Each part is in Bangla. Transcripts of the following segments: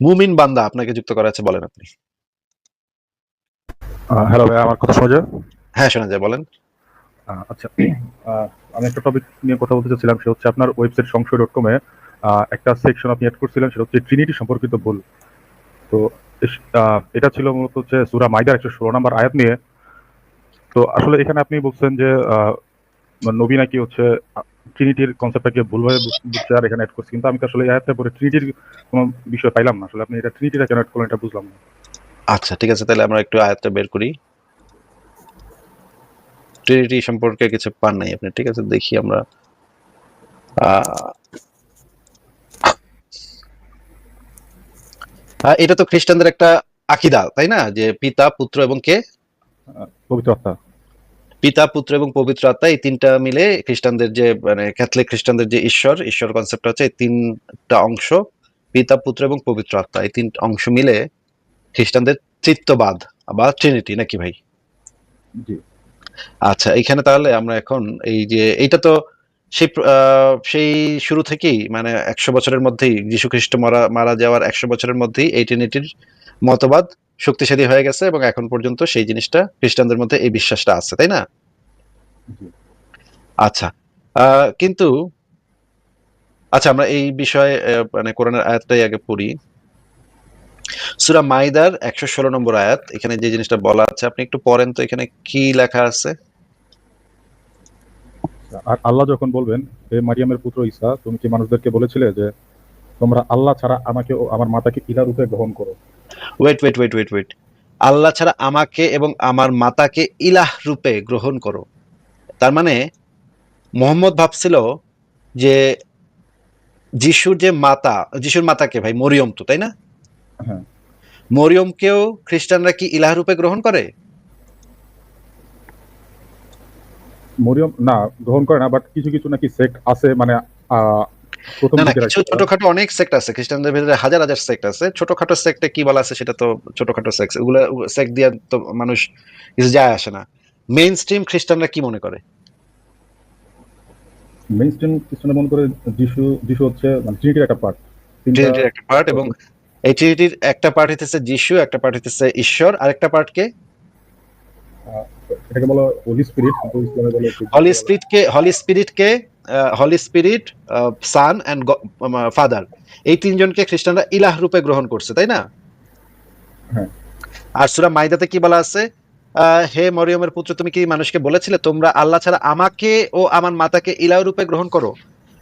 মুমিন বান্দা আপনাকে যুক্ত করা আছে বলেন আপনি। হ্যালো ভাই আমার কথা শোনা যায়? হ্যাঁ শোনা যায় বলেন। আচ্ছা আমি একটা টপিক নিয়ে কথা বলতে চাচ্ছিলাম সেটা হচ্ছে আপনার ওয়েবসাইট সংশয় ডট কমে একটা সেকশন আপনি অ্যাড করছিলেন সেটা হচ্ছে ট্রিনিটি সম্পর্কিত ভুল। তো এটা ছিল মূলত হচ্ছে সুরা মাইদার একশো ষোলো নম্বর আয়াত নিয়ে। তো আসলে এখানে আপনি বলছেন যে নবী নাকি হচ্ছে ট্রিনিটির কনসেপ্টটাকে ভুলভাবে বুঝ- বুঝছে আর এখানে অ্যাড করছে। কিন্তু আমি আসলে এই পরে ট্রিনিটির কোনো বিষয় পাইলাম না। আসলে আপনি এটা ট্রিনিটিটা কেন অ্যাড করলেন এটা বুঝলাম না। আচ্ছা ঠিক আছে তাহলে আমরা একটু আয়াতটা বের করি। ট্রিনিটি সম্পর্কে কিছু পান নাই আপনি ঠিক আছে দেখি আমরা। এটা তো খ্রিস্টানদের একটা আকিদা তাই না? যে পিতা পুত্র এবং কে? পবিত্র আত্মা। পিতা পুত্র এবং পবিত্র আত্মা এই তিনটা মিলে খ্রিস্টানদের যে মানে ক্যাথলিক খ্রিস্টানদের যে ঈশ্বর ঈশ্বর কনসেপ্ট হচ্ছে এই তিনটা অংশ পিতা পুত্র এবং পবিত্র আত্মা এই তিন অংশ মিলে খ্রিস্টানদের তৃত্ববাদ বা ট্রিনিটি নাকি ভাই? জি। আচ্ছা এখানে তাহলে আমরা এখন এই যে এইটা তো সেই সেই শুরু থেকেই মানে একশো বছরের মধ্যেই যীশু খ্রিস্ট মারা মারা যাওয়ার একশো বছরের মধ্যেই এই ট্রিনিটির মতবাদ শক্তিশালী হয়ে গেছে এবং এখন পর্যন্ত সেই জিনিসটা খ্রিস্টানদের মধ্যে এই বিশ্বাসটা আছে তাই না? আচ্ছা কিন্তু আচ্ছা আমরা এই বিষয়ে মানে কোরআনের আয়াতটাই আগে পড়ি। সূরা মাইদার একশো ষোলো নম্বর আয়াত এখানে যে জিনিসটা বলা আছে আপনি একটু পড়েন তো এখানে কি লেখা আছে? আর আল্লাহ যখন বলবেন হে মারিয়ামের পুত্র ঈসা তুমি কি মানুষদেরকে বলেছিলে যে তোমরা আল্লাহ ছাড়া আমাকে ও আমার মাতাকে ইলা রূপে গ্রহণ করো? Wait wait wait wait wait আল্লাহ ছাড়া আমাকে এবং আমার মাতাকে ইলাহ রূপে গ্রহণ করো। তার মানে মোহাম্মদ ভাবছিল যে যিশুর যে মাতা যিশুর মাতাকে ভাই মরিয়ম তো তাই না? হ্যাঁ। মরিয়মকেও খ্রিস্টানরা কি ইলাহ রূপে গ্রহণ করে? মরিয়ম না গ্রহণ করে না বাট কিছু কিছু নাকি সেক্ট আছে মানে না না কিছু একটা- ছোটখাটো অনেক সেক্ট আছে খ্রিস্টানদের ভিতরে হাজার হাজার সেক্ট আছে। ছোটখাটো সেক্টে কি বলা আছে সেটা তো ছোটখাটো সেক্ট দিয়ে তো মানুষ কিছু যায় আসে না। মেইন স্ট্রিম খ্রিস্টানরা কি মনে করে? মেইন স্ট্রিম খ্রিস্টানরা মনে করে যিশু যিশু হচ্ছে মানে ট্রিনিটির একটা পার্ট ট্রিনিটির একটা পার্ট এবং এই ট্রিনিটির একটা পার্ট হইতেছে যিশু একটা পার্ট হইতেছে ঈশ্বর আরেকটা পার্ট কে? এটাকে বলো হোলি স্পিরিট হলি স্পিরিট কে holy spirit K holy spirit son and father এই তিনজনকে খ্রিস্টানরা ইলাহ রূপে গ্রহণ করছে তাই না? হ্যাঁ। আর সুরা মাইদাতে কি বলা আছে? হে মরিয়মের পুত্র তুমি কি মানুষকে বলেছিলে? তোমরা আল্লাহ ছাড়া আমাকে ও আমার মাতাকে ইলাহ রূপে গ্রহণ করো।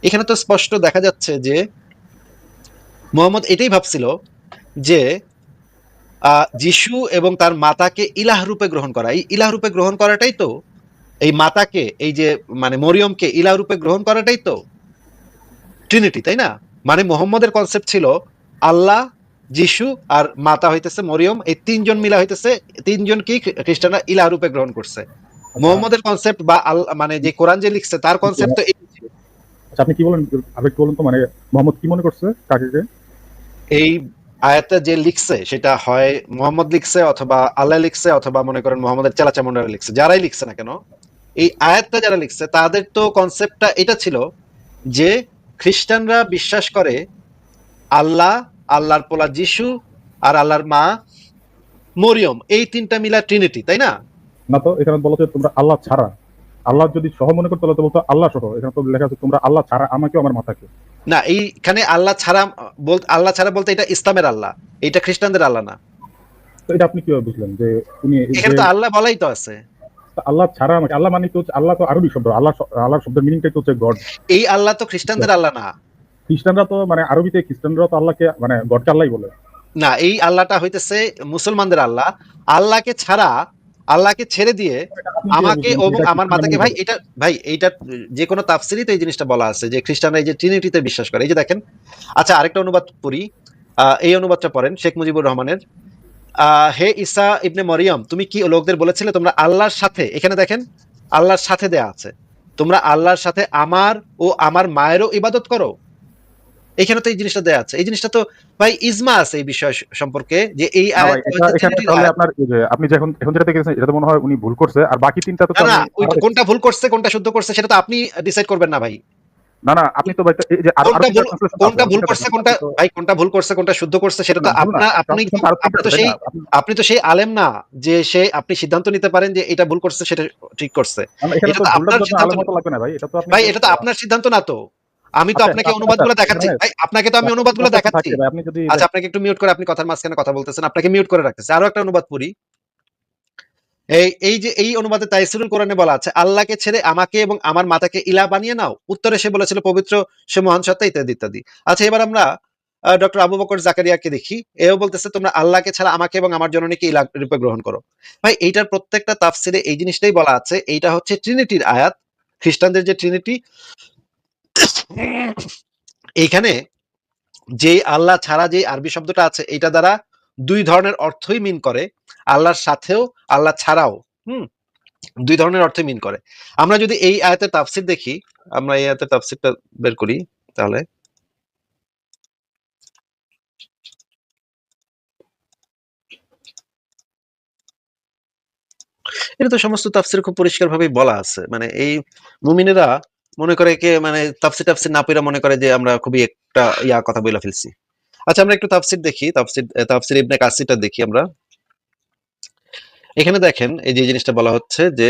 এখানে তো স্পষ্ট দেখা যাচ্ছে যে মোহাম্মদ এটাই ভাবছিল যে আহ, যিশু এবং তার মাতাকে ইলাহ রূপে গ্রহণ করা। এই ইলাহ রূপে গ্রহণ করাটাই তো এই মাতাকে এই যে মানে মরিয়মকে ইলাহ রূপে গ্রহণ করাটাই তো ট্রিনিটি তাই না মানে মোহাম্মদের কনসেপ্ট ছিল আল্লাহ যিশু আর মাতা হইতেছে মরিয়ম এই তিনজন মিলা হইতেছে তিনজনকেই খ্রি- খ্রিস্টানরা ইলাহ রূপে গ্রহণ করছে মোহাম্মদের কনসেপ্ট বা মানে যে কোরআন যে লিখছে তার কনসেপ্ট তো এই। আচ্ছা আপনি কি বলেন আবেগ বলুন তো মানে মোহাম্মদ কি মনে করছে কাকে কে? এই আয়াতটা যে লিখছে সেটা হয় মোহাম্মদ লিখছে অথবা আল্লাহ লিখছে অথবা মনে করেন মোহাম্মদের চেলাচামুন্ডারা লিখছে যারাই লিখছে না কেন এই আয়াতটা যারা লিখছে তাদের তো কনসেপ্টটা এটা ছিল যে খ্রিস্টানরা বিশ্বাস করে আল্লাহ আল্লাহর পোলা যিশু আর আল্লাহর মা মরিয়ম এই তিনটা মিলা ট্রিনিটি তাই না? না তো এখানে বলো যে তোমরা আল্লাহ ছাড়া। আল্লাহ যদি সহ মনে করতে তাহলে বলতো আল্লাহ সহ। এখানে তো লেখা আছে তোমরা আল্লাহ ছাড়া আমাকেও আমার মাতাকে না এইখানে আল্লাহ ছাড়া বল আল্লাহ ছাড়া বলতে এটা ইসলামের আল্লাহ এটা খ্রিস্টানদের আল্লাহ না। তো এটা আপনি কীভাবে বুঝলেন যে উনি এখানে তো আল্লাহ বলাই তো আছে। আল্লাহ ছাড়া আমাকে আল্লাহ মানে তো হচ্ছে আল্লাহ তো আরবি শব্দ আল্লাহ আল্লাহর শব্দের মিনিংটাই তো হচ্ছে গড এই আল্লাহ তো খ্রিস্টানদের আল্লাহ না। খ্রিস্টানরা তো মানে আরবিতে খ্রিস্টানরা তো আল্লাহকে মানে গডকে আল্লাহই বলে। না এই আল্লাহটা হইতেছে মুসলমানদের আল্লাহ। আল্লাহকে ছাড়া আল্লাহকে ছেড়ে দিয়ে আমাকে এবং আমার মাতাকে ভাই এটা ভাই এইটা যে কোনো তাফসিরই তো এই জিনিসটা বলা আছে যে খ্রিস্টানরা এই যে ট্রিনিটিতে বিশ্বাস করে। এই যে দেখেন আচ্ছা আরেকটা অনুবাদ পড়ি। আহ, এই অনুবাদটা পড়েন শেখ মুজিবুর রহমানের। হে ঈসা ইবনে মরিয়ম তুমি কি লোকদের বলেছিলে তোমরা আল্লাহর সাথে এখানে দেখেন আল্লাহর সাথে দেয়া আছে। তোমরা আল্লাহর সাথে আমার ও আমার মায়েরও ইবাদত করো। এখানে তো এই জিনিসটা দেয়া আছে। এই জিনিসটা তো ভাই ইজমা আছে এই বিষয় সম্পর্কে যে এই। আপনার আপনি যখন এখন যেটা দেখেছেন এটা তো মনে হয় উনি ভুল করছে আর বাকি তিনটা তো না কোনটা ভুল করছে কোনটা শুদ্ধ করছে সেটা তো আপনি ডিসাইড করবেন না ভাই। না না আপনি তো এই যে কোনটা ভুল- করছে কোনটা ভাই কোনটা ভুল করছে কোনটা শুদ্ধ করছে সেটা তো আপনা আপনি তো সেই আপনি- তো সেই আলেম না যে সে আপনি সিদ্ধান্ত নিতে পারেন যে এটা ভুল করছে সেটা ঠিক করছে। এটা তো আপনার সিদ্ধান্ত লাগবে না ভাই এটা তো ভাই এটা তো আপনার সিদ্ধান্ত না তো। আমি তো আচ্ছা, আপনাকে আচ্ছা, অনুবাদগুলো আচ্ছা, দেখাচ্ছি ভাই আপনাকে তো আমি অনুবাদগুলো দেখাচ্ছি। আচ্ছা আপনাকে একটু মিউট করে আপনি কথার মাঝখানে কথা বলতেছেন আপনাকে মিউট করে রাখতেছি। আরও একটা অনুবাদ পড়ি। এই এই যে, এই অনুবাদে তাইসিরুল কোরআনে বলা আছে, আল্লাহকে ছেড়ে আমাকে এবং আমার মাতাকে ইলা বানিয়ে নাও। উত্তরে সে বলেছিল, পবিত্র, সে মহান সত্তা, ইত্যাদি ইত্যাদি। আচ্ছা এবার আমরা ডক্টর আবু বকর জাকারিয়াকে দেখি। এও বলতেছে, তোমরা আল্লাহকে ছাড়া আমাকে এবং আমার জননীকে ইলা রূপে গ্রহণ করো। ভাই, এইটার প্রত্যেকটা তাফসিরে এই জিনিসটাই বলা আছে, এইটা হচ্ছে ট্রিনিটির আয়াত। খ্রিস্টানদের যে ট্রিনিটি এইখানে যে আল্লাহ ছাড়া যে আরবি শব্দটা আছে এটা দ্বারা দুই ধরনের অর্থই মিন করে। আল্লাহর সাথেও, আল্লাহ ছাড়াও। হুম? দুই ধরনের অর্থই মিন করে। আমরা যদি এই আয়াতের তাফসির দেখি, আমরা এই আয়াতের তাফসিরটা বের করি তাহলে। এটা তো সমস্ত তাফসির খুব পরিষ্কার ভাবে বলা আছে। মানে এই মুমিনেরা মনে করে কে মানে তাফসির টাফসির না পড়া মনে করে যে আমরা খুবই একটা ইয়া কথা বলে ফেলছি। আচ্ছা আমরা একটু তাফসির দেখি, তাফসির তাফসির ইবনে কাসিরটা দেখি আমরা। এখানে দেখেন, এই যে জিনিসটা বলা হচ্ছে যে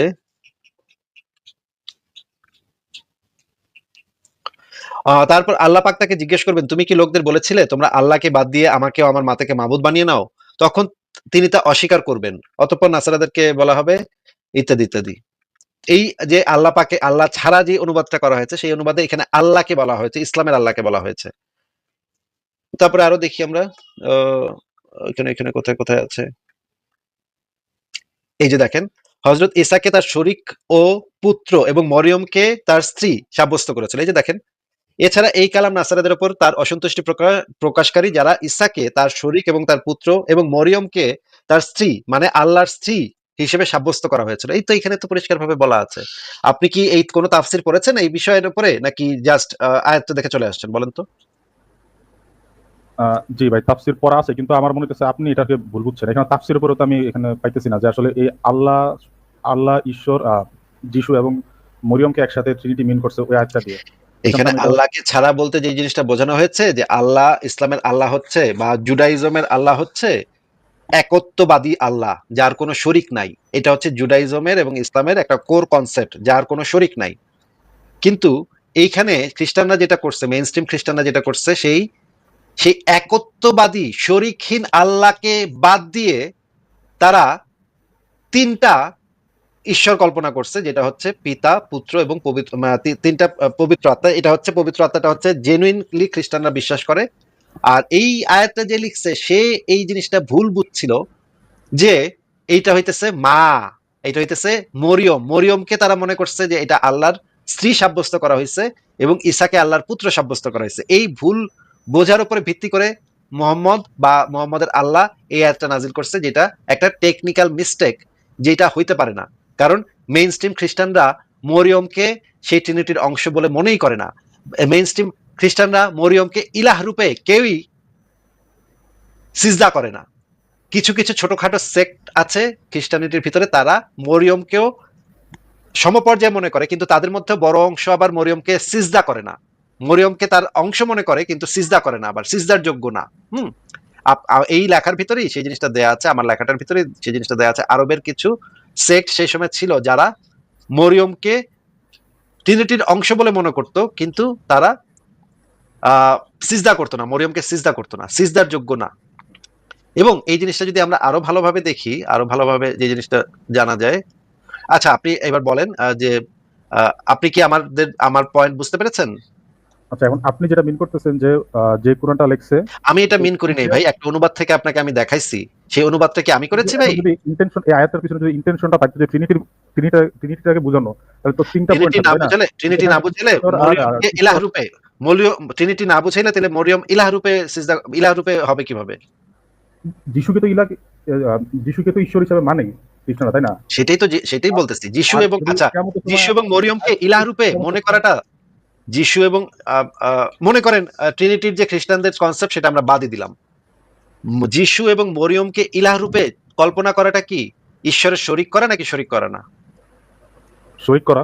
তারপর আল্লাহ পাক তাকে জিজ্ঞেস করবেন, তুমি কি লোকদের বলেছিলে, তোমরা আল্লাহকে বাদ দিয়ে আমাকেও আমার মাতাকে মাবুদ বানিয়ে নাও? তখন তিনি তা অস্বীকার করবেন। অতঃপর নাসারাদেরকে বলা হবে, ইত্যাদি ইত্যাদি। এই যে আল্লাহ পাকে, আল্লাহ ছাড়া যে অনুবাদটা করা হয়েছে, সেই অনুবাদে এখানে আল্লাহকে বলা হয়েছে, ইসলামের আল্লাহকে বলা হয়েছে। তারপরে আরও দেখি আমরা এখানে এখানে কোথায় কোথায় আছে? এই যে দেখেন হজরত ইসাকে তার শরিক ও পুত্র এবং মরিয়মকে তার স্ত্রী সাব্যস্ত করেছিল। এই যে দেখেন, এছাড়া এই কালাম নাসারাদের উপর তার অসন্তুষ্টি প্রকাশকারী যারা ইসাকে তার শরিক এবং তার পুত্র এবং মরিয়মকে তার স্ত্রী মানে আল্লাহর স্ত্রী হিসেবে সাব্যস্ত করা হয়েছিল। এই তো এখানে তো পরিষ্কার ভাবে বলা আছে। আপনি কি এই কোনো তাফসির পড়েছেন এই বিষয়ের উপরে, নাকি জাস্ট আয়াত দেখে চলে আসছেন, বলেন তো? জি ভাই তাফসির পড়া আছে কিন্তু আমার মনে হচ্ছে আপনি এটাকে ভুল বুঝছেন। এখানে তাফসির উপরে তো আমি এখানে পাইতেছি না যে আসলে এই আল্লাহ আল্লাহ ঈশ্বর যিশু এবং মরিয়মকে একসাথে ট্রিনিটি মিন করছে ওই আয়াতটা দিয়ে। এখানে আল্লাহকে ছাড়া বলতে যে জিনিসটা বোঝানো হয়েছে যে আল্লাহ ইসলামের আল্লাহ হচ্ছে বা জুডাইজমের আল্লাহ হচ্ছে একত্ববাদী আল্লাহ যার কোনো শরিক নাই। এটা হচ্ছে জুডাইজমের এবং ইসলামের একটা কোর কনসেপ্ট যার কোনো শরিক নাই। কিন্তু এইখানে খ্রিস্টানরা যেটা করছে মেইন স্ট্রিম খ্রিস্টানরা যেটা করছে সেই সেই একত্ববাদী, শরিকহীন আল্লাহকে বাদ দিয়ে তারা তিনটা ঈশ্বর কল্পনা করছে, যেটা হচ্ছে পিতা, পুত্র এবং পবিত্র তিনটা পবিত্র আত্মা। এটা হচ্ছে পবিত্র আত্মাটা হচ্ছে জেনুইনলি খ্রিস্টানরা বিশ্বাস করে। আর এই আয়াতটা যে লিখছে, সে এই জিনিসটা ভুল বুঝছিল যে এইটা হইতেছে মা এটা হইতেছে মরিয়ম। মরিয়মকে তারা মনে করছে যে এটা আল্লাহর স্ত্রী সাব্যস্ত করা হয়েছে এবং ঈসাকে আল্লাহর পুত্র সাব্যস্ত করা হয়েছে এই ভুল বোঝার উপরে ভিত্তি করে মোহাম্মদ বা মোহাম্মদের আল্লাহ এই আয়াতটা নাজিল করছে, যেটা একটা টেকনিক্যাল মিস্টেক যেটা হইতে পারে না। কারণ মেইন স্ট্রিম খ্রিস্টানরা মরিয়মকে সেই ট্রিনিটির অংশ বলে মনেই করে না। মেইন স্ট্রিম খ্রিস্টানরা মরিয়মকে ইলাহ রূপে কেউই সিজদা করে না। কিছু কিছু ছোটখাটো সেক্ট আছে খ্রিস্টানিটির ভিতরে, তারা মরিয়মকেও সমপর্যায়ে মনে করে, কিন্তু তাদের মধ্যে বড় অংশ আবার মরিয়মকে সিজদা করে না। মরিয়মকে তার অংশ মনে করে, কিন্তু সিজদা করে না, আবার সিজদার যোগ্য না। হুম? এই লেখার ভিতরেই সেই জিনিসটা দেয়া আছে, আমার লেখাটার ভিতরে সেই জিনিসটা দেয়া আছে। আরবের কিছু সেক্ট সেই সময় ছিল যারা মরিয়মকে ট্রিনিটির অংশ বলে মনে করত, কিন্তু তারা সিজদা করতো না, মরিয়মকে সিজদা করতো না, সিজদার যোগ্য না। এবং এই জিনিসটা যদি আমরা আরও ভালোভাবে দেখি, আরও ভালোভাবে যে জিনিসটা জানা যায়। আচ্ছা আপনি এবার বলেন যে আপনি কি আমাদের, আমার পয়েন্ট বুঝতে পেরেছেন? আচ্ছা এখন আপনি যেটা মিন করতেছেন যে যে কোরআনটা লেখছে আমি এটা মিন করি নাই ভাই। একটা অনুবাদ থেকে আপনাকে আমি দেখাইছি। সেই অনুবাদটা কি আমি করেছি ভাই? যদি ইন্টেনশন এই আয়াতের পিছনে যদি ইন্টেনশনটা থাকতো যে ট্রিনিটির ট্রিনিটা ট্রিনিটিটাকে বোঝানো তাহলে তো তিনটা পয়েন্ট না বুঝলে ট্রিনিটি না বুঝলে ইলাহ রূপে মরিয়ম ট্রিনিটি না বুঝাইলে তাহলে মরিয়ম ইলাহ রূপে সিজদা ইলাহ রূপে হবে কীভাবে? যিশুকে তো ইলা আহ, যিশুকে তো ঈশ্বর হিসাবে মানে খ্রিস্টানরা তাই না? সেটাই তো সেটাই বলতেছি। যিশু এবং আচ্ছা যিশু এবং মরিয়মকে ইলাহ রূপে মনে করাটা যিশু এবং মনে করেন ট্রিনিটির যে খ্রিস্টানদের কনসেপ্ট সেটা আমরা বাদই দিলাম। যিশু এবং মরিয়মকে ইলাহ রূপে কল্পনা করাটা কি? ঈশ্বরের শরিক করা নাকি শরিক করা না? শরিক করা।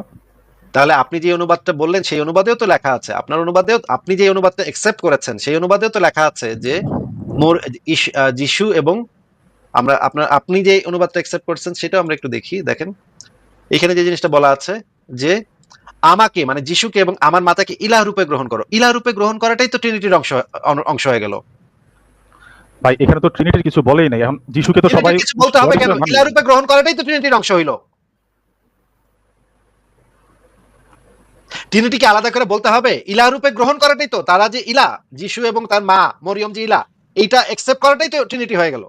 তাহলে আপনি যে অনুবাদটা বললেন সেই অনুবাদেও তো লেখা আছে। আপনার অনুবাদেও আপনি যে অনুবাদটা একসেপ্ট করেছেন সেই অনুবাদেও তো লেখা আছে যে মোর যিশু এবং আমরা আপনার আপনি যে অনুবাদটা একসেপ্ট করছেন সেটাও আমরা একটু দেখি। দেখেন এখানে যে জিনিসটা বলা আছে যে আমাকে মানে যিশুকে এবং আমার মাতাকে ইলাহ রূপে গ্রহণ করো। ইলাহ রূপে গ্রহণ করাটাই তো ট্রিনিটির অংশ অংশ হয়ে গেল। ভাই এখানে তো ট্রিনিটির কিছু বলেই নাই। এখন যিশুকে তো সবাই কিছু বলতে হবে কেন? ইলাহ রূপে গ্রহণ করাটাই তো ট্রিনিটির অংশ হইল। ট্রিনিটিকে আলাদা করে বলতে হবে ইলাহ রূপে গ্রহণ করাটাই তো তারা যে ইলা যিশু এবং তার মা মরিয়ম যে ইলা এইটা একসেপ্ট করাটাই তো ট্রিনিটি হয়ে গেল।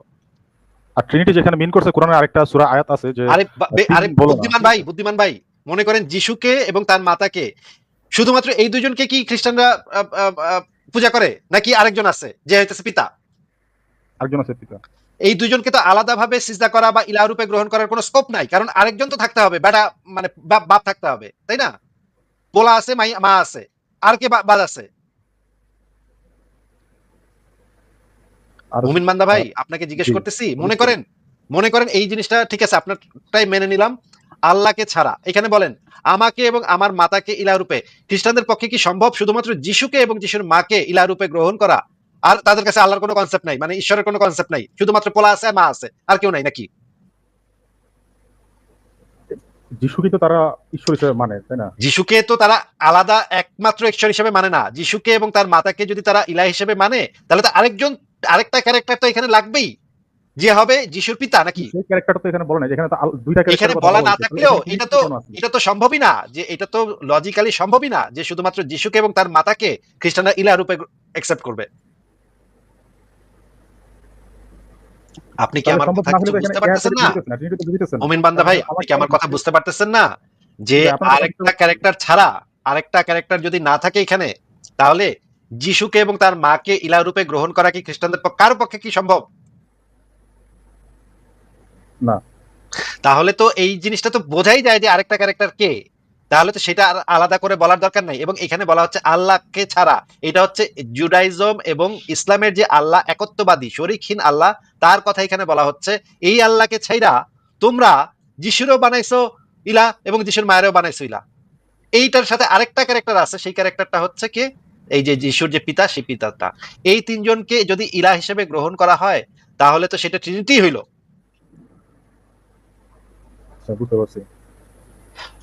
আর ট্রিনিটি যেখানে মিন করছে কোরআনের আরেকটা সূরা আয়াত আছে যে আরে আরে। বুদ্ধিমান ভাই বুদ্ধিমান ভাই মনে করেন যিশুকে এবং তার মাতাকে। শুধুমাত্র এই দুজনকে কি খ্রিস্টানরা পূজা করে? নাকি আরেকজন আছে যে হইতেছে পিতা? আরেকজন আছে পিতা। এই দুজনকে তো আলাদাভাবে সিজদা করা বা ইলাহ রূপে গ্রহণ করার কোনো স্কোপ নাই। কারণ আরেকজন তো থাকতে হবে বেটা মানে বাপ- থাকতে হবে তাই না? পোলা আছে মাই মা আছে আর কে বা- বাদ আছে? আর মুমিন বান্দা ভাই আপনাকে জিজ্ঞেস করতেছি মনে করেন? মনে করেন এই জিনিসটা ঠিক আছে আপনারটাই মেনে নিলাম। আল্লাহকে ছাড়া। এখানে বলেন আমাকে এবং আমার মাতাকে ইলা রূপে। খ্রিস্টানদের পক্ষে কি সম্ভব শুধুমাত্র যিশুকে এবং যিশুর মাকে ইলা রূপে গ্রহণ করা? আর তাদের কাছে আল্লাহর কোনো কনসেপ্ট নাই মানে ঈশ্বরের কোনো কনসেপ্ট নাই। শুধুমাত্র পোলা আছে মা আছে আর কেউ নাই নাকি? যিশুকে তো তারা ঈশ্বর হিসেবে মানে তাই না? যিশুকে তো তারা আলাদা একমাত্র ঈশ্বর হিসেবে মানে না। যিশুকে এবং তার মাতাকে যদি তারা ইলা হিসেবে মানে তাহলে তো আরেকজন আরেকটা ক্যারেক্টার তো এখানে লাগবেই। যে হবে যিশুর পিতা নাকি? সেই ক্যারেক্টারটা তো এখানে বলে না এখানে তো দুইটা এখানে বলা না থাকলেও এটা তো? এটা তো সম্ভবই না যে এটা তো লজিক্যালি সম্ভবই না যে শুধুমাত্র যিশুকে এবং তার মাতাকে খ্রিস্টানরা ইলা রূপে একসেপ্ট করবে। আপনি কি আমার কথা বুঝতে পারতেছেন না। মোমিন বান্দা ভাই আপনি কি আমার কথা বুঝতে পারতেছেন না? যে আরেকটা ক্যারেক্টার ছাড়া আরেকটা ক্যারেক্টার যদি না থাকে এখানে তাহলে যিশুকে এবং তার মাকে ইলা রূপে গ্রহণ করা কি খ্রিস্টানদের পক্ষে কারও পক্ষে কি সম্ভব? না। তাহলে তো এই জিনিসটা তো বোঝাই যায় যে আরেকটা ক্যারেক্টার কে। তাহলে তো সেটা আলাদা করে বলার দরকার নাই। এবং এখানে বলা হচ্ছে আল্লাহকে ছাড়া। এটা হচ্ছে জুডাইজম এবং ইসলামের যে আল্লাহ একত্ববাদী, শরিকহীন আল্লাহ, তার কথা এখানে বলা হচ্ছে। এই আল্লাহকে ছাইরা তোমরা যিশুরও বানাইছো ইলা এবং যিশুর মায়েরও বানাইছো ইলা। এইটার সাথে আরেকটা ক্যারেক্টার আছে। সেই ক্যারেক্টারটা হচ্ছে কি? এই যে যিশুর যে পিতা, সেই পিতাটা। এই তিনজনকে যদি ইলা হিসেবে গ্রহণ করা হয়, তাহলে তো সেটা ট্রিনিটি হইল। পারছি।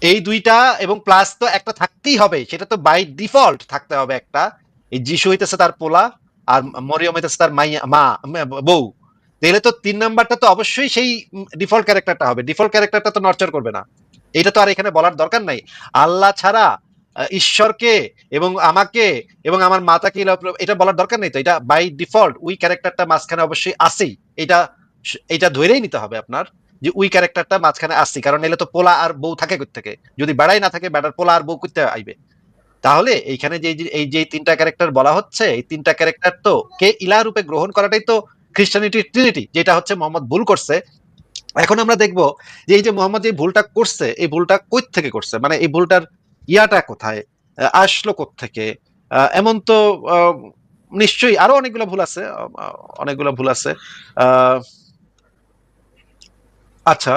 এই দুইটা এবং প্লাস তো একটা থাকতেই হবে, সেটা তো বাই ডিফল্ট থাকতে হবে একটা। এই যিশু হইতেছে তার পোলা আর মরিয়ম হইতেছে তার মাইয়া, মা বউ। তাহলে তো তিন নাম্বারটা তো অবশ্যই সেই ডিফল্ট ক্যারেক্টারটা হবে। ডিফল্ট ক্যারেক্টারটা তো নর্চার করবে না। এটা তো আর এখানে বলার দরকার নাই। আল্লাহ ছাড়া ঈশ্বরকে এবং আমাকে এবং আমার মাতাকে এটা বলার দরকার নেই তো। এটা বাই ডিফল্ট উই ক্যারেক্টারটা মাঝখানে অবশ্যই আছেই। এটা এটা ধরেই নিতে হবে আপনার। যে উই ক্যারেক্টারটা মাঝখানে আসছি কারণ এলে তো পোলা আর বউ থাকে থেকে যদি বেড়াই না থাকে বেড়ার পোলা আর বউ করতে আইবে? তাহলে এইখানে যে এই যে তিনটা ক্যারেক্টার বলা হচ্ছে এই তিনটা ক্যারেক্টার তো কে ইলা রূপে গ্রহণ করাটাই তো খ্রিস্টানিটির ট্রিনিটি যেটা হচ্ছে মোহাম্মদ ভুল করছে। এখন আমরা দেখব যে এই যে মোহাম্মদ এই ভুলটা করছে এই ভুলটা কই থেকে করছে? মানে এই ভুলটার ইয়াটা কোথায়? আসলো থেকে এমন তো নিশ্চয়ই আরও অনেকগুলো ভুল আছে অনেকগুলো ভুল আছে। আহ, আচ্ছা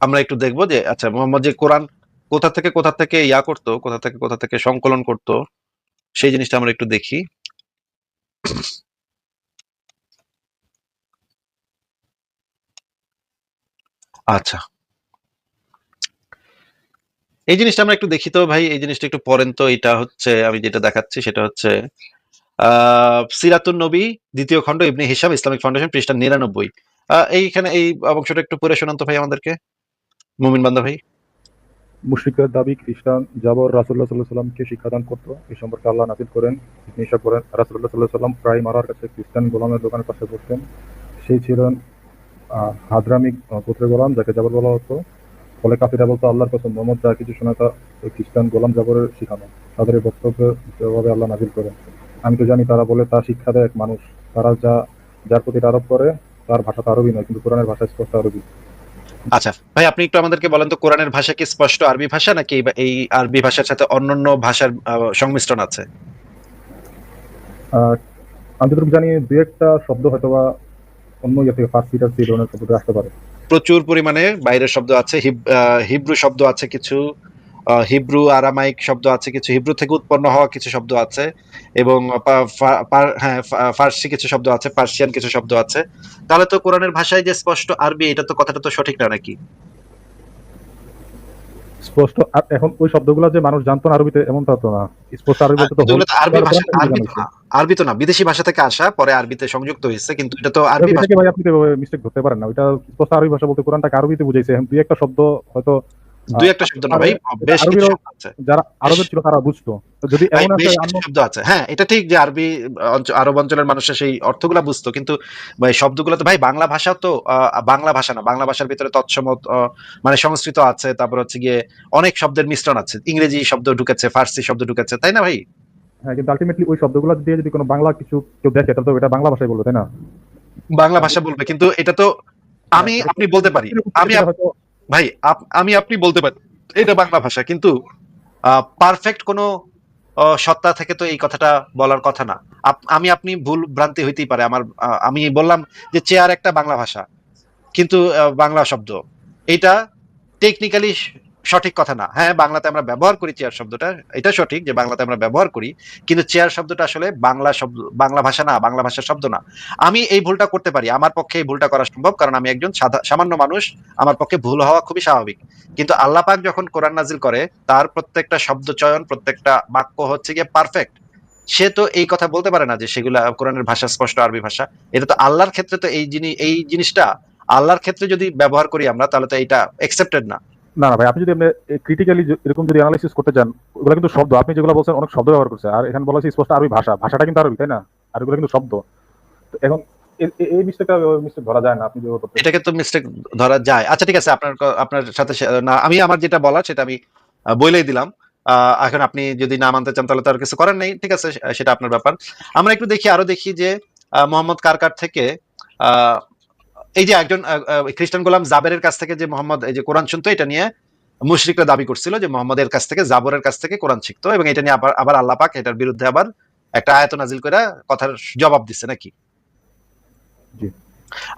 আমরা একটু দেখব যে আচ্ছা মোহাম্মদ যে কোরআন কোথা থেকে কোথা থেকে ইয়া করতো, কোথা থেকে কোথা থেকে সংকলন করতো, সেই জিনিসটা আমরা একটু দেখি। আচ্ছা। এই জিনিসটা আমরা একটু দেখি তো ভাই, এই জিনিসটা একটু পড়েন তো, এটা হচ্ছে, আমি যেটা দেখাচ্ছি সেটা হচ্ছে, আহ, সিরাতুন নবী, দ্বিতীয় খণ্ড, ইবনে হিসাব ইসলামিক ফাউন্ডেশন, পৃষ্ঠা নিরানব্বই। এইখানে এই অংশটা একটু পড়ে শোনান তো ভাই আমাদেরকে। মুমিন বান্দা ভাই। মুশরিকদের দাবি খ্রিস্টান জাবর রাসুল্লাহ সাল্লাহ সাল্লামকে শিক্ষাদান করতো। এই সম্পর্কে আল্লাহ নাজিল করেন নিশা করেন রাসুল্লাহ সাল্লাহ সাল্লাম প্রায় মারার কাছে খ্রিস্টান গোলামের দোকানের পাশে বসতেন। সেই ছিলেন আহ, হাদরামি আহ, গোত্রের গোলাম যাকে জাবর বলা হতো। ফলে কাফিরা বলতো আল্লাহর কাছে মোহাম্মদ যা কিছু শোনা তা খ্রিস্টান গোলাম জাবরের শিখানো। তাদের বক্তব্য যেভাবে আল্লাহ নাজিল করেন। আমি তো জানি তারা বলে তা শিক্ষা দেয় এক মানুষ। তারা যা যার প্রতি আরোপ করে তার ভাষা তো আরবি নয় কিন্তু কোরআনের ভাষা স্পষ্ট আরবি। আচ্ছা ভাই আপনি একটু আমাদেরকে বলেন তো কোরআনের ভাষা কি স্পষ্ট আরবি ভাষা নাকি এই- আরবি ভাষার সাথে অন্যান্য ভাষার সংমিশ্রণ আছে? আমি যতটুকু জানি দু একটা শব্দ হয়তো বা অন্য ইয়ে থেকে ফার্সি টার্সি ধরনের শব্দ আসতে পারে। প্রচুর পরিমাণে বাইরের শব্দ আছে হিব্রু শব্দ আছে কিছু হিব্রু আরামাইক শব্দ আছে কিছু হিব্রু থেকে উৎপন্ন হওয়া কিছু শব্দ আছে এবং হ্যাঁ ফার্সি কিছু শব্দ আছে পার্সিয়ান কিছু শব্দ আছে। তাহলে তো কোরআনের ভাষায় যে স্পষ্ট আরবি এটা তো কথাটা তো সঠিক না নাকি? স্পষ্ট এখন ওই শব্দগুলো যে মানুষ জানতো না আরবিতে এমন তা তো না। স্পষ্ট আরবি বলতে তো আরবি ভাষা আরবি তো না। আরবি তো না বিদেশি ভাষা থেকে আসা পরে আরবিতে সংযুক্ত হয়েছে কিন্তু এটা তো আরবি। ভাষা। ভাই আপনি মিস্টেক ধরতে পারেন না। ওইটা স্পষ্ট আরবি ভাষা বলতে কোরআনটাকে আরবিতে বুঝাইছে। এখন দুই একটা শব্দ হয়তো দুই একটা শব্দ না ভাই বেশ কিছু শব্দ আছে। যারা ছিল তারা বুঝতো। যদি এমন অন্য- শব্দ আছে। হ্যাঁ এটা ঠিক যে আরবি আরব অঞ্চলের মানুষের সেই অর্থগুলা বুঝতো কিন্তু ভাই শব্দগুলো তো ভাই বাংলা ভাষা তো বাংলা ভাষা না। বাংলা ভাষার ভিতরে তৎসম মানে সংস্কৃত আছে তারপর হচ্ছে গিয়ে অনেক শব্দের মিশ্রণ আছে। ইংরেজি শব্দ ঢুকেছে ফার্সি শব্দ ঢুকেছে তাই না ভাই? হ্যাঁ কিন্তু আলটিমেটলি ওই শব্দগুলো দিয়ে যদি কোনো বাংলা কিছু কেউ দেখে তাহলে তো এটা বাংলা ভাষায় বলবে তাই না? বাংলা ভাষা বলবে কিন্তু এটা তো আমি হ্যাঁ, আপনি বলতে পারি। আমি ভাই আমি আপনি বলতে পারি এটা বাংলা ভাষা, কিন্তু পারফেক্ট কোনো সত্তা থেকে তো এই কথাটা বলার কথা না। আমি আপনি ভুল ভ্রান্তি হইতেই পারে। আমার আমি বললাম যে চেয়ার একটা বাংলা ভাষা, কিন্তু বাংলা শব্দ। এটা টেকনিক্যালি সঠিক কথা না। হ্যাঁ বাংলাতে আমরা ব্যবহার করি চেয়ার শব্দটা, এটা সঠিক যে বাংলাতে আমরা ব্যবহার করি, কিন্তু চেয়ার শব্দটা আসলে বাংলা শব্দ, বাংলা ভাষা না, বাংলা ভাষার শব্দ না। আমি এই ভুলটা করতে পারি, আমার পক্ষে এই ভুলটা করা সম্ভব, কারণ আমি একজন সামান্য মানুষ, আমার পক্ষে ভুল হওয়া খুবই স্বাভাবিক। কিন্তু আল্লাহ পাক যখন কোরআন নাজিল করে, তার প্রত্যেকটা শব্দ চয়ন, প্রত্যেকটা বাক্য হচ্ছে গিয়ে পারফেক্ট সে তো এই কথা বলতে পারে না যে সেগুলা কোরআনের ভাষা স্পষ্ট, আরবি ভাষা। এটা তো আল্লাহর ক্ষেত্রে তো এই জিনিস এই জিনিসটা, আল্লাহর ক্ষেত্রে যদি ব্যবহার করি আমরা, তাহলে তো এটা একসেপ্টেড না। না ভাই, আপনি যদি আপনি ক্রিটিক্যালি এরকম যদি অ্যানালাইসিস করতে চান, ওগুলো কিন্তু শব্দ। আপনি যেগুলো বলছেন অনেক শব্দ ব্যবহার করছে। আর এখানে বলা স্পষ্ট আরবি ভাষা। ভাষাটা কিন্তু আরবি, তাই না? আর এগুলো কিন্তু শব্দ। এখন এই মিস্টেকটা মিস্টেক ধরা যায় না, আপনি করতে এটাকে তো মিস্টেক ধরা যায়। আচ্ছা ঠিক আছে, আপনার আপনার সাথে না, আমি আমার যেটা বলার সেটা আমি বলেই দিলাম। এখন আপনি যদি না মানতে চান, তাহলে কিছু করার নেই। ঠিক আছে সেটা আপনার ব্যাপার। আমরা একটু দেখি, আরও দেখি যে মোহাম্মদ কারকার থেকে এই যে একজন খ্রিস্টান গোলাম জাবেরের কাছ থেকে যে মোহাম্মদ এই যে কোরআন শুনতো এটা নিয়ে মুশরিকরা দাবি করছিল যে মোহাম্মদের কাছ থেকে জাবরের কাছ থেকে কোরআন শিখতো এবং এটা নিয়ে আবার আবার আল্লাহ পাক এটার বিরুদ্ধে আবার একটা আয়াত নাজিল করে কথার জবাব দিচ্ছে নাকি?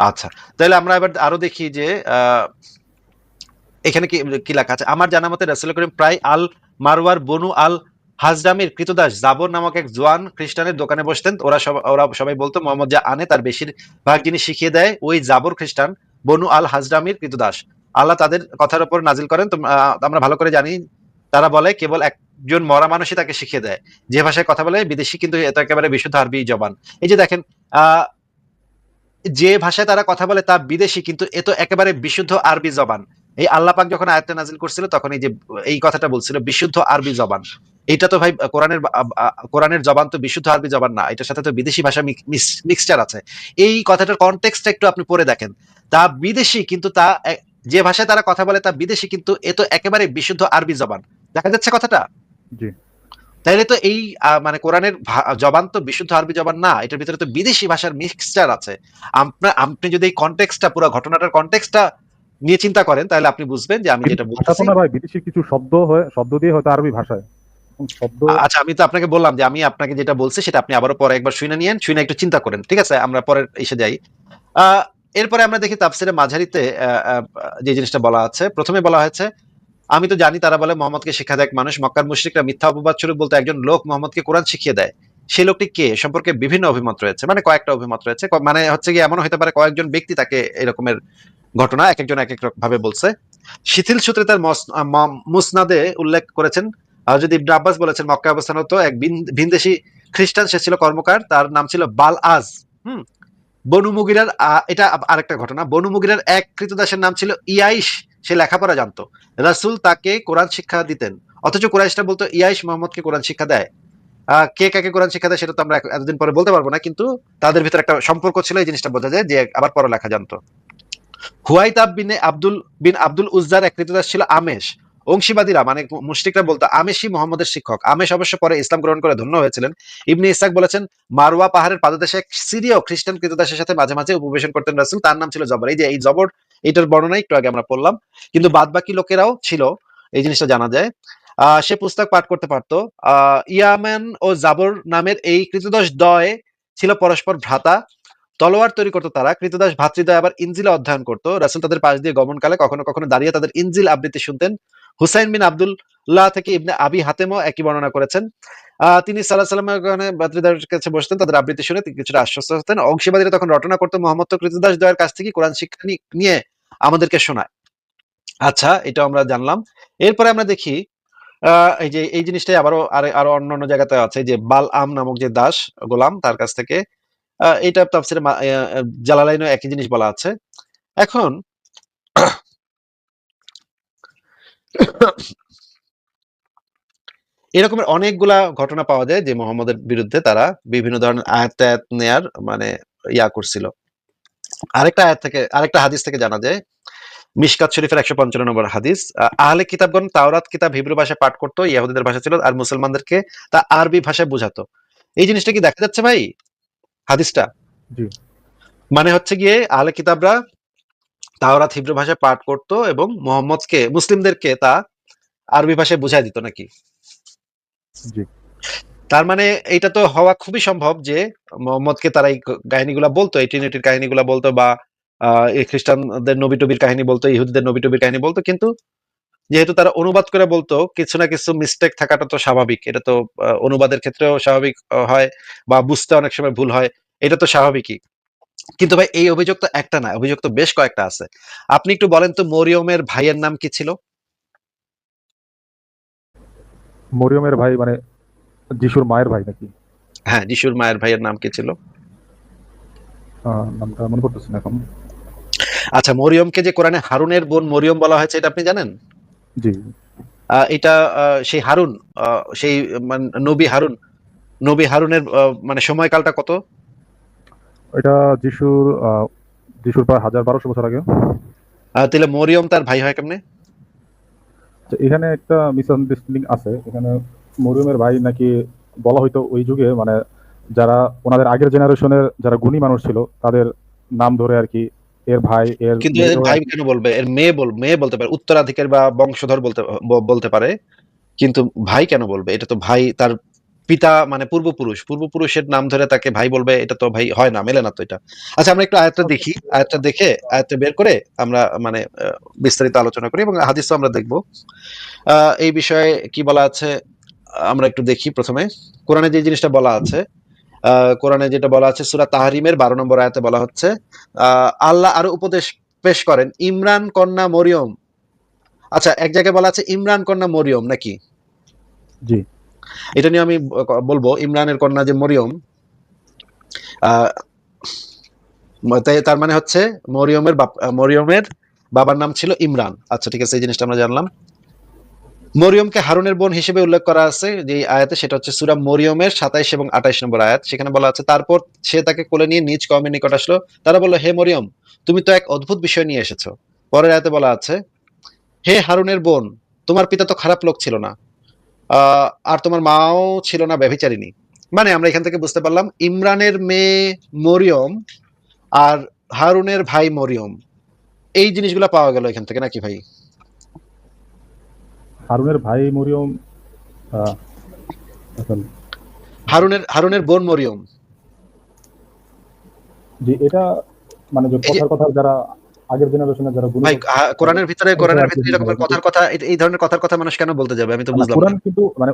আচ্ছা তাহলে আমরা এবার আরও দেখি যে আহ, এখানে কি কি লেখা আছে? আমার জানা মতে রাসূল করিম প্রায় আল মারওয়ার বনু আল হাজরামির কৃতদাস জাবর নামক এক জোয়ান খ্রিস্টানের দোকানে বসতেন। ওরা ওরা সবাই বলতো, মোহাম্মদ যা আনে তার বেশিরভাগ জিনিস শিখিয়ে দেয়। ওই জাবর খ্রিস্টান বনু আল হাজরামির কৃতদাস। আল্লাহ তাদের কথার উপর নাজিল করেন। আমরা ভালো করে জানি, তারা বলে, কেবল একজন মরা মানুষই তাকে শিখিয়ে দেয়। যে ভাষায় কথা বলে, বিদেশি কিন্তু এটা একেবারে বিশুদ্ধ আরবি জবান। এই যে দেখেন যে ভাষায় তারা কথা বলে তা বিদেশি, কিন্তু এ তো একেবারে বিশুদ্ধ আরবি জবান। এই আল্লাহ পাক যখন আয়াতটা নাজিল করছিল, তখন এই যে এই কথাটা বলছিল, বিশুদ্ধ আরবি জবান। এটা তো ভাই কোরআনের কোরআনের জবান তো বিশুদ্ধ আরবি জবান না এটার সাথে তো বিদেশি ভাষা মিক্সচার আছে। এই কথাটার কনটেক্সটটা একটু আপনি পড়ে দেখেন। তা বিদেশি কিন্তু তা যে ভাষায় তারা কথা বলে তা বিদেশি কিন্তু এ তো একেবারে বিশুদ্ধ আরবি জবান। দেখা যাচ্ছে কথাটা? জি। তাইলে তো এই মানে কোরআনের জবান তো বিশুদ্ধ আরবি জবান না এটার ভিতরে তো বিদেশি ভাষার মিক্সচার আছে। আপনার আপনি যদি এই কনটেক্সটটা পুরো ঘটনাটার কনটেক্সটটা নিয়ে চিন্তা করেন তাহলে আপনি বুঝবেন যে আমি যেটা না ভাই বিদেশি কিছু শব্দ হয় শব্দ দিয়ে হয়তো আরবি ভাষায়। শব্দ। আচ্ছা আমি তো আপনাকে বললাম যে আমি আপনাকে যেটা বলছি সেটা আপনি আবারও পরে একবার শুনে নিয়েন, শুনে একটু চিন্তা করেন, ঠিক আছে? আমরা এসে যাই। এরপরে আমরা দেখি মাঝারিতে যে জিনিসটা বলা আছে। প্রথমে বলা হয়েছে, আমি তো জানি তারা বলে মোহাম্মদকে শিক্ষা দেয় মানুষ, মক্কার মুশরিকরা মিথ্যা অপবাদ স্বরূপ বলতে একজন লোক মোহাম্মদকে কোরআন শিখিয়ে দেয়। সেই লোকটি কে? সম্পর্কে বিভিন্ন অভিমত রয়েছে মানে কয়েকটা অভিমত রয়েছে। মানে হচ্ছে কি এমন হতে পারে কয়েকজন ব্যক্তি তাকে এরকমের ঘটনা এক একজন এক এক ভাবে বলছে। শিথিল সূত্রে তার মুসনাদে উল্লেখ করেছেন যদি ইবনে আব্বাস বলেছেন, মক্কা অবস্থানত এক ভিন- ভিনদেশী খ্রিস্টান, সে ছিল কর্মকার, তার নাম ছিল বাল আজ। হুম। বনু মুগিরার এটা আরেকটা ঘটনা। বনু মুগিরার এক কৃতদাসের নাম ছিল ইয়াইশ, সে লেখাপড়া জানতো। রাসূল তাকে কোরআন শিক্ষা দিতেন। অথচ কুরাইশটা বলতো, ইয়াইশ মোহাম্মদকে কোরআন শিক্ষা দেয়। কে কাকে কোরআন শিক্ষা দেয় সেটা তো আমরা এতদিন পরে বলতে পারব না, কিন্তু তাদের ভিতরে একটা সম্পর্ক ছিল, এই জিনিসটা বোঝা যায় যে আবার পড়ালেখা জানতো। হুয়াইতাব বিনে আব্দুল, বিন আব্দুল উজ্জার এক কৃতদাস ছিল আমেশ। অংশীবাদীরা মানে মুশরিকরা বলতো আমেশই মোহাম্মদের শিক্ষক। আমেশ অবশ্য পরে ইসলাম গ্রহণ করে ধন্য হয়েছিলেন। ইবনে ইসাক বলেছেন, মারওয়া পাহাড়ের পাদদেশে সিরীয় খ্রিস্টান কৃতদাসের সাথে মাঝে মাঝে উপবেশন করতেন রাসূল। তার নাম ছিল জবর। এই যে, এই জবর এইটার বর্ণনা একটু আগে আমরা পড়লাম। কিন্তু বাদ বাকি লোকেরাও ছিল, এই জিনিসটা জানা যায়। আহ সে পুস্তক পাঠ করতে পারতো। আহ ইয়ামেন ও জাবর নামের এই কৃতদাস দয় ছিল পরস্পর ভ্রাতা। তলোয়ার তৈরি করতো তারা। কৃতদাস ভাতৃদয় আবার ইনজিলা অধ্যয়ন করতো। রাসুল তাদের পাশ দিয়ে গমনকালে কখনো কখনো দাঁড়িয়ে তাদের ইঞ্জিল আবৃত্তি শুনতেন। হুসাইন বিন আব্দুল্লাহ থেকে ইবনে আবি হাতেমও একই বর্ণনা করেছেন। তিনি সাল্লাহ সাল্লামের কাছে বসতেন, তাদের আবৃত্তি শুনে তিনি কিছুটা আশ্বস্ত হতেন। অংশীবাদীরা তখন রটনা করতো মোহাম্মদ কৃতদাস দয়ের কাছ থেকে কোরআন শিক্ষা নিয়ে আমাদেরকে শোনায়। আচ্ছা এটা আমরা জানলাম। এরপরে আমরা দেখি এই যে, এই জিনিসটাই আবারও আরে- অন্য অন্য জায়গাতে আছে যে বাল আম নামক যে দাস গোলাম তার কাছ থেকে এইটা তাফসিরে জালালাইনও একই জিনিস বলা আছে। এখন এরকমের অনেকগুলা ঘটনা পাওয়া যায় যে মোহাম্মদের বিরুদ্ধে তারা বিভিন্ন ধরনের আয়াত নেয়ার মানে ইয়া করছিল। আরেকটা আয়াত থেকে আরেকটা হাদিস থেকে জানা যায়। মিশকাত শরীফের একশো পঞ্চান্ন নম্বর হাদিস আহ, আহলে কিতাবগণ তাওরাত কিতাব হিব্রু ভাষায় পাঠ করতো ইয়াহুদিদের ভাষা ছিল আর মুসলমানদেরকে তা আরবি ভাষায় বোঝাতো। এই জিনিসটা কি দেখা যাচ্ছে ভাই? হাদিসটা? মানে হচ্ছে গিয়ে আহলে কিতাবরা তাওরাত হিব্রু ভাষায় পাঠ করতো এবং মোহাম্মদকে মুসলিমদেরকে তা আরবি ভাষায় বুঝাই দিত নাকি? তার মানে এটা তো হওয়া খুবই সম্ভব যে মোহাম্মদকে তারা এই কাহিনীগুলা বলতো এই ট্রিনিটির কাহিনীগুলা বলতো বা এই খ্রিস্টানদের নবী টবির কাহিনী বলতো ইহুদিদের নবী টবির কাহিনী বলতো কিন্তু যেহেতু তারা অনুবাদ করে বলতো কিছু না কিছু মিস্টেক থাকাটা তো স্বাভাবিক। এটা তো অনুবাদের ক্ষেত্রেও স্বাভাবিক হয় বা বুঝতে অনেক সময় ভুল হয় এটা তো স্বাভাবিকই। কিন্তু ভাই এই অভিযোগ তো একটা না অভিযোগ তো বেশ কয়েকটা আছে। আপনি একটু বলেন তো মরিয়মের ভাইয়ের নাম কি ছিল? মরিয়মের ভাই মানে যিশুর মায়ের ভাই নাকি? হ্যাঁ যিশুর মায়ের ভাইয়ের নাম কি ছিল? নামটা মনে পড়তেছে না এখন। আচ্ছা মরিয়মকে যে কোরআনে হারুনের বোন মরিয়ম বলা হয়েছে এটা আপনি জানেন? জি। এটা সেই হারুন সেই মানে নবী হারুন নবী হারুনের মানে সময়কালটা কত? এটা যিশুর যিশুর প্রায় হাজার বারোশো বছর আগে। তাহলে মরিয়ম তার ভাই হয় কেমনে? তো এখানে একটা মিসআন্ডারস্ট্যান্ডিং আছে। এখানে মরিয়মের ভাই নাকি বলা হয়তো ওই যুগে মানে যারা ওনাদের আগের জেনারেশনের যারা গুণী মানুষ ছিল তাদের নাম ধরে আর কি এর ভাই এর কিন্তু এর ভাই কেন বলবে? এর মেয়ে বল মেয়ে বলতে পারে উত্তরাধিকার বা বংশধর বলতে বলতে পারে। কিন্তু ভাই কেন বলবে? এটা তো ভাই তার পিতা মানে পূর্বপুরুষ পূর্বপুরুষের নাম ধরে তাকে ভাই বলবে এটা তো ভাই হয় না মেলে না তো এটা। আচ্ছা আমরা একটু আয়াতটা দেখি আয়াতটা দেখে আয়াতটা বের করে আমরা মানে আহ, বিস্তারিত আলোচনা করি এবং হাদিসও আমরা দেখব। আহ, এই বিষয়ে কি বলা আছে আমরা একটু দেখি প্রথমে। কোরআনে যে জিনিসটা বলা আছে আহ, কোরআনে যেটা বলা আছে সুরা তাহরিমের বারো নম্বর আয়াতে বলা হচ্ছে আহ, আল্লাহ আরও উপদেশ পেশ করেন ইমরান কন্যা মরিয়ম। আচ্ছা এক জায়গায় বলা আছে ইমরান কন্যা মরিয়ম নাকি? জি। এটা নিয়ে আমি বলব, ইমরানের কন্যা যে মরিয়ম তার মানে হচ্ছে মরিয়মের মরিয়মের বাবার নাম ছিল ইমরান। আচ্ছা ঠিক আছে, এই জিনিসটা আমরা জানলাম। মরিয়মকে হারুনের বোন হিসেবে উল্লেখ করা আছে, যে আয়াতে সেটা হচ্ছে সূরা মরিয়মের সাতাইশ এবং আঠাইশ নম্বর আয়াত। সেখানে বলা আছে, তারপর সে তাকে কোলে নিয়ে নিজ কওমের নিকট আসলো। তারা বলল, হে মরিয়ম, তুমি তো এক অদ্ভুত বিষয় নিয়ে এসেছ। পরের আয়াতে বলা আছে, হে হারুনের বোন, তোমার পিতা তো খারাপ লোক ছিল না। আর তোমার মাও ছিল না ব্যভিচারিণী। মানে আমরা এখান থেকে বুঝতে পারলাম ইমরানের মেয়ে মরিয়ম আর হারুনের ভাই মরিয়ম। এই জিনিসগুলো পাওয়া গেল এখান থেকে নাকি ভাই? হারুনের ভাই মরিয়ম হারুনের হারুনের বোন মরিয়ম। জি এটা মানে যে- কথার কথা যারা আগের যারা ভাই কোরআনের ভিতরে কোরআনের ভিতরে এরকমের কথার কথা এই- ধরনের কথার কথা মানুষ কেন বলতে যাবে? আমি তো বুঝলাম কোরআন কিন্তু মানে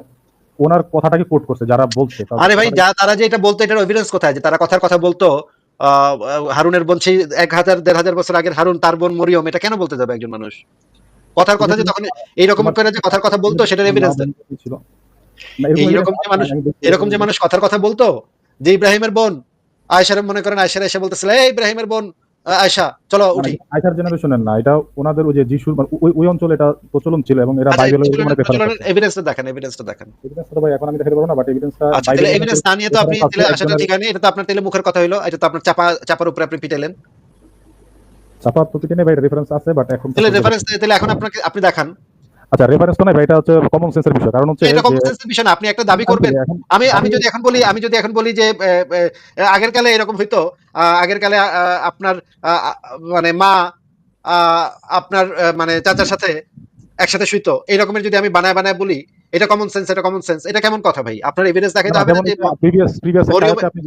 ওনার কথাটাকে কোট করছে যারা বলছে আরে ভাই যা তারা যে এটা বলতো এটার এভিডেন্স কোথায়? যে তারা কথার কথা বলতো হারুনের বোন সেই এক হাজার দেড় হাজার বছর আগের হারুন তার বোন মরিয়ম এটা কেন বলতে যাবে একজন মানুষ? কথার কথা যে তখন এইরকম করে যে কথার কথা বলতো সেটার এভিডেন্স দেন এইরকম যে মানুষ- এরকম যে মানুষ কথার কথা বলতো যে ইব্রাহিমের বোন আয়সার মনে করেন আয়সার এসে বলতেছিল এই ইব্রাহিমের বোন আয়সা চলো মানে উঠি। আয়শার জেনারেশনের না এটা ওনাদের ওই যে যিশুর মানে ওই ওই অঞ্চলে এটা প্রচলন ছিল এবং এরা বাইবেলের রেফারেন্স আছে এভিডেন্সটা দেখেন এভিডেন্সটা দেখেন। এভিডেন্সটা ভাই এখন আমি দেখাতে পারব না বাট এভিডেন্সটা আচ্ছা তাহলে এভিডেন্স না নিয়ে তো আপনি তাহলে আয়শাটা ঠিক আছে এটা তো আপনার তেলে মুখের কথা হইল এটা তো আপনার চাপা চাপার উপরে আপনি পিটাইলেন। চাপা তো ভাই রেফারেন্স আছে বাট এখন তাহলে রেফারেন্স তাহলে এখন আপনাকে আপনি দেখান। আচ্ছা রেফারেন্স তো নাই ভাই এটা হচ্ছে কমন সেন্সের বিষয়। কারণ হচ্ছে এটা কমন সেন্সের বিষয় না আপনি একটা দাবি করবেন। আমি আমি যদি এখন বলি আমি যদি এখন বলি যে আগের কালে এরকম হইতো। আগের কালে আপনার মানে মা আপনার মানে চাচার সাথে একসাথে শুইতো। এই রকমের যদি আমি বানায় বানায় বলি এটা কমন সেন্স এটা কমন সেন্স এটা কেমন কথা ভাই? আপনার এভিডেন্স দেখাইতে হবে যে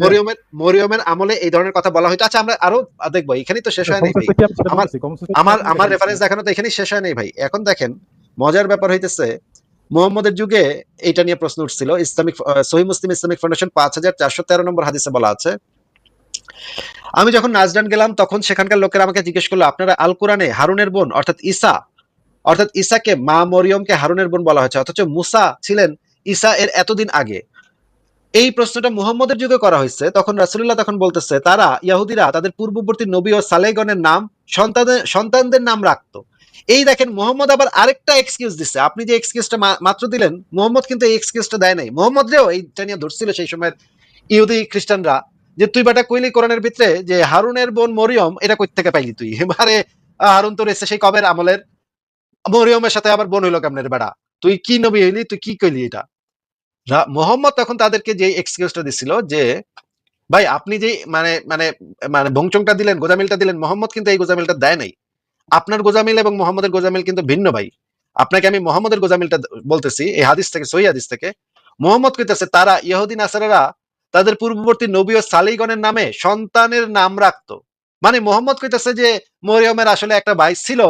মরিয়মের মরিয়মের আমলে এই ধরনের কথা বলা হয়তো আচ্ছা আমরা আরও দেখব। এখানেই তো শেষ হয় নাই ভাই। আমার আমার রেফারেন্স দেখানো তো এখানেই শেষ হয় নাই ভাই। এখন দেখেন মজার ব্যাপার হইতেছে, মোহাম্মদের যুগে এটা নিয়ে প্রশ্ন উঠছিল। ইসলামিক সহি মুসলিম ইসলামিক ফাউন্ডেশন পাঁচ হাজার চারশো তেরো নম্বর হাদিসে বলা আছে, আমি যখন নাজরান গেলাম, তখন সেখানকার লোকেরা আমাকে জিজ্ঞেস করল, আপনারা আল কোরআনে হারুনের বোন, অর্থাৎ ঈসা, অর্থাৎ ঈসাকে মা মরিয়মকে হারুনের বোন বলা হয়েছে, অথচ মুসা ছিলেন ঈসা এর এতদিন আগে। এই প্রশ্নটা মুহাম্মদের যুগে করা হয়েছে। তখন রাসূলুল্লাহ তখন বলতেছে, তারা, ইয়াহুদিরা তাদের পূর্ববর্তী নবী ও সালেগণের নাম, সন্তানদের সন্তানদের নাম রাখতো। এই দেখেন, মোহাম্মদ আবার আরেকটা এক্সকিউজ দিচ্ছে আপনি যে এক্সকিউজটা মাত্র দিলেন, মোহাম্মদ কিন্তু এই এক্সকিউজটা দেয় নাই। মোহাম্মদ রেও এইটা নিয়ে ধরছিল সেই সময়ের ইহুদি খ্রিস্টানরা যে, তুই বেটা কইলি কোরআনের ভিতরে যে, হারুনের বোন মরিয়ম, এটা কই থেকে পাইলি তুই? এবারে হারুন তোর এসে সেই কবের আমলের। মরিয়মের সাথে আবার বোন হইল কেমনের বেড়া? তুই কি নবী হইলি? তুই কি কইলি এটা? মোহাম্মদ তখন তাদেরকে যে এক্সকিউজটা দিছিল যে, ভাই, আপনি যে মানে মানে মানে ভংচংটা দিলেন, গোজামিলটা দিলেন, মোহাম্মদ কিন্তু এই গোজামিলটা দেয় নাই। আপনার গোজামিল এবং মোহাম্মদের গোজামিল কিন্তু ভিন্ন ভাই। আপনাকে আমি মোহাম্মদের গোজামিলটা বলতেছি, এই হাদিস থেকে, সহি হাদিস থেকে। মোহাম্মদ কইতেছে, তারা ইহুদিন আসারারা তাদের পূর্ববর্তী নবী ও সালিগণের নামে সন্তানের নাম রাখতো। মানে মোহাম্মদ কইতেছে যে, মরিয়মের আসলে একটা ভাই ছিল,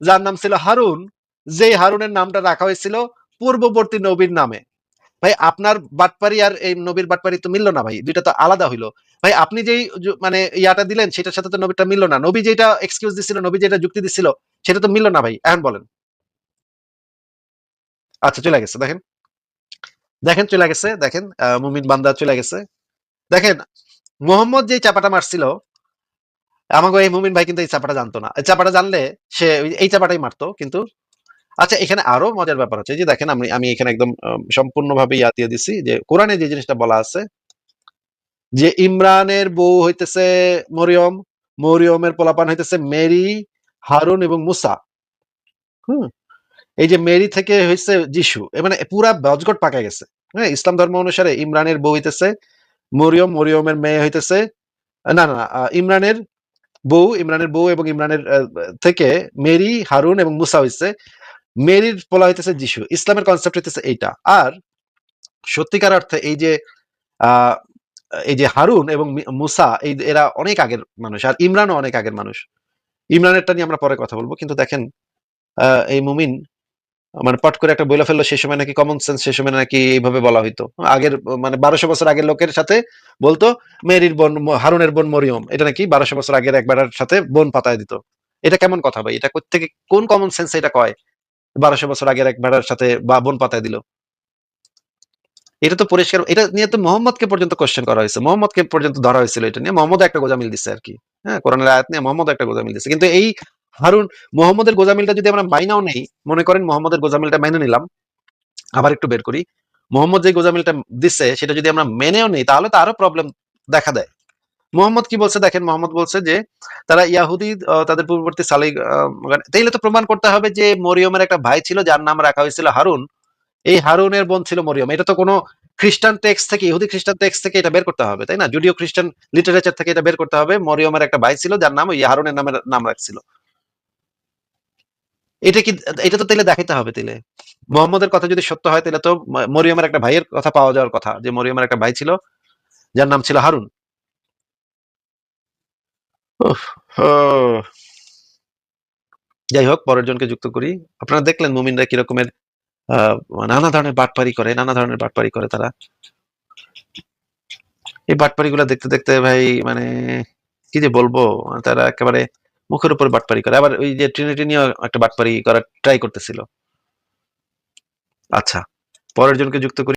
যার নাম ছিল হারুন। যেই হারুনের নামটা রাখা হয়েছিল পূর্ববর্তী নবীর নামে। ভাই, আপনার বাটপারি আর এই নবীর বাটপারি তো মিললো না ভাই, দুইটা তো আলাদা হইল। ভাই, আপনি যেই মানে ইয়াটা দিলেন, সেটার সাথে তো নবীটা মিললো না। নবী যেটা এক্সকিউজ দিছিল, নবী যেটা যুক্তি দিছিল, সেটা তো মিললো না ভাই, এখন বলেন। আচ্ছা চলে গেছে, দেখেন। দেখেন, চলে গেছে, দেখেন মুমিন বান্দা চলে গেছে। দেখেন, মোহাম্মদ যে চাপাটা মারছিল আমাকে এই মুমিন ভাই কিন্তু এই চাপাটা জানতো না। চাপাটা জানলে সে এই চাপাটাই মারতো, কিন্তু আচ্ছা এখানে আরও মজার ব্যাপার হচ্ছে যে দেখেন আমি আমি এখানে একদম সম্পূর্ণভাবে ইয়া দিয়ে দিছি যে কোরআনে যে জিনিসটা বলা আছে যে ইমরানের বউ হইতেছে মরিয়ম, মরিয়মের পোলাপান হইতেছে মেরি, হারুন এবং মুসা। হুম? এই যে মেরি থেকে হইছে যিশু মানে পুরা বজগট পাকা গেছে। হ্যাঁ ইসলাম ধর্ম অনুসারে ইমরানের বউ হইতেছে মরিয়ম, মরিয়মের মেয়ে হইতেছে, না না ইমরানের বউ ইমরানের বউ এবং ইমরানের থেকে মেরি, হারুন এবং মুসা হইছে। মেরির পোলা হইতেছে যিশু, ইসলামের কনসেপ্ট হইতেছে এইটা। আর সত্যিকার অর্থে এই যে এই যে হারুন এবং মুসা, এই এরা অনেক আগের মানুষ, আর ইমরানও অনেক আগের মানুষ। ইমরানেরটা নিয়ে আমরা পরে কথা বলব, কিন্তু দেখেন এই মুমিন মানে পট করে একটা বলে ফেলল সেই সময় নাকি কমন সেন্স সেই সময় নাকি এইভাবে বলা হইতো। আগের মানে বারোশো বছর আগের লোকের সাথে বলতো, মেরির বোন হারুনের বোন মরিয়ম। এটা নাকি বারোশো বছর আগের একবার সাথে বোন পাতায় দিত। এটা কেমন কথা ভাই? এটা থেকে কোন কমন সেন্স এটা কয়? বারোশো বছর আগের এক বেড়ার সাথে বা বোন পাতায় দিল। এটা তো পরিষ্কার, এটা নিয়ে তো মোহাম্মদকে পর্যন্ত কোশ্চেন করা হয়েছে। মোহাম্মদকে পর্যন্ত ধরা হয়েছিল এটা নিয়ে। মোহাম্মদ একটা গোজামিল দিচ্ছে আর কি। হ্যাঁ কোরআনের আয়াত নিয়ে মোহাম্মদ একটা গোজামিল দিচ্ছে কিন্তু এই হারুন, মোহাম্মদের গোজামিলটা যদি আমরা মাইনাও নেই, মনে করেন মোহাম্মদের গোজামিলটা মেনে নিলাম, আবার একটু বের করি। মোহাম্মদ যে গোজামিলটা দিচ্ছে সেটা যদি আমরা মেনেও নেই, তাহলে তো আরও প্রবলেম দেখা দেয়। মোহাম্মদ কি বলছে? দেখেন, মোহাম্মদ বলছে যে, তারা ইয়াহুদি তাদের পূর্ববর্তী সালি তাইলে তো প্রমাণ করতে হবে যে মরিয়মের একটা ভাই ছিল যার নাম রাখা হয়েছিল হারুন। এই হারুনের বোন ছিল মরিয়ম। এটা তো কোনো খ্রিস্টান টেক্সট থেকে, ইহুদি খ্রিস্টান টেক্সট থেকে এটা বের করতে হবে, তাই না? জুডিও খ্রিস্টান লিটারেচার থেকে এটা বের করতে হবে, মরিয়মের একটা ভাই ছিল যার নাম হারুনের নামের নাম রাখছিল। এটা কি, এটা তো তাইলে দেখাইতে হবে তাইলে। মোহাম্মদের কথা যদি সত্য হয় তাহলে তো মরিয়মের একটা ভাইয়ের কথা পাওয়া যাওয়ার কথা, যে মরিয়মের একটা ভাই ছিল, যার নাম ছিল হারুন। যাই হোক পরের জনকে যুক্ত করি। আপনারা দেখলেন মুমিনরা কি রকমের আহ, নানা ধরনের বাটপারি করে নানা ধরনের বাটপারি করে তারা। এই বাটপারি গুলা দেখতে দেখতে ভাই মানে কি যে বলব তারা একেবারে মুখের উপর বাটপারি করে। আবার ওই যে ট্রিনিটি নিয়ে একটা বাটপারি করার ট্রাই করতেছিল। আচ্ছা পরের জনকে যুক্ত করি।